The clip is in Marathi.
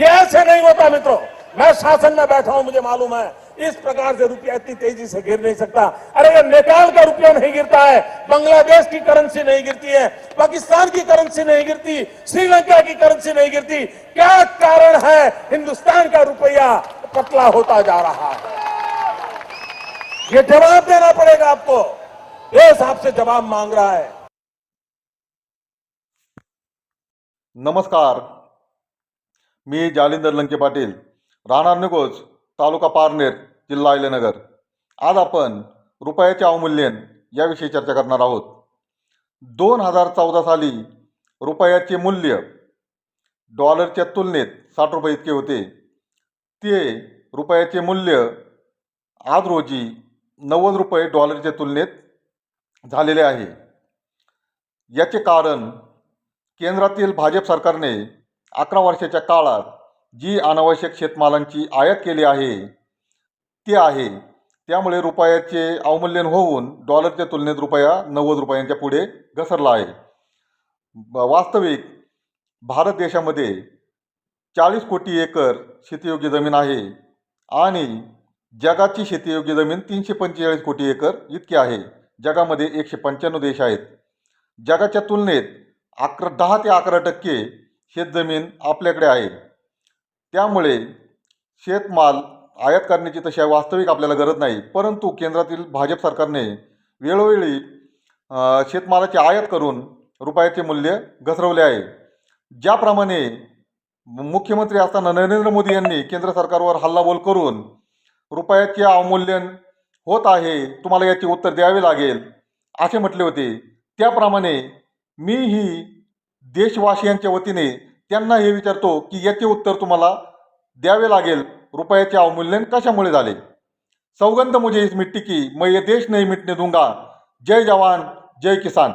ये ऐसे नहीं होता मित्रों। मैं शासन में बैठा हूँ, मुझे मालूम है। इस प्रकार से रुपया इतनी तेज़ी से गिर नहीं सकता। अरे ये नेपाल का रुपया नहीं गिरता है, बांग्लादेश की करेंसी नहीं गिरती है, पाकिस्तान की करेंसी नहीं गिरती, श्रीलंका की करेंसी नहीं गिरती। क्या कारण है? हिंदुस्तान का रुपया पतला होता जा रहा है। ये जवाब देना पड़ेगा आपको। देश आपसे जवाब मांग रहा है। नमस्कार। मी जालिंदर लंके पाटील. राहणार निगोज तालुका पारनेर जिल्हा अहिलेनगर. आज आपण रुपयाचे अवमूल्यन याविषयी चर्चा करणार आहोत. दोन हजार चौदा साली रुपयाचे मूल्य डॉलरच्या तुलनेत साठ रुपये इतके होते. ते रुपयाचे मूल्य आज रोजी नव्वद रुपये डॉलरच्या तुलनेत झालेले आहे. याचे कारण केंद्रातील भाजप सरकारने अकरा वर्षाच्या काळात जी अनावश्यक शेतमालांची आयात केली आहे ते आहे. त्यामुळे रुपयाचे अवमूल्यन होऊन डॉलरच्या तुलनेत रुपया नव्वद रुपयांच्या पुढे घसरला आहे. वास्तविक भारत देशामध्ये चाळीस कोटी एकर शेतीयोग्य जमीन आहे आणि जगाची शेतीयोग्य जमीन तीनशे पंचेचाळीस कोटी एकर इतकी आहे. जगामध्ये एकशे पंच्याण्णव देश आहेत. जगाच्या तुलनेत अकरा दहा ते अकरा टक्के शेतजमीन आपल्याकडे आहे. त्यामुळे शेतमाल आयात करण्याची तशा वास्तविक आपल्याला गरज नाही. परंतु केंद्रातील भाजप सरकारने वेळोवेळी शेतमालाची आयात करून रुपयाचे मूल्य घसरवले आहे. ज्याप्रमाणे मुख्यमंत्री असताना नरेंद्र मोदी यांनी केंद्र सरकारवर हल्लाबोल करून रुपयाचे अवमूल्यन होत आहे तुम्हाला याचे उत्तर द्यावे लागेल असे म्हटले होते. त्याप्रमाणे मी ही देशवासियांच्या वतीने त्यांना हे विचारतो की याचे उत्तर तुम्हाला द्यावे लागेल. रुपयाचे अवमूल्यन कशामुळे झाले? सौगंध मुझे इस मिट्टी की मैं ये देश नहीं मिटने दूंगा. जय जवान जय किसान.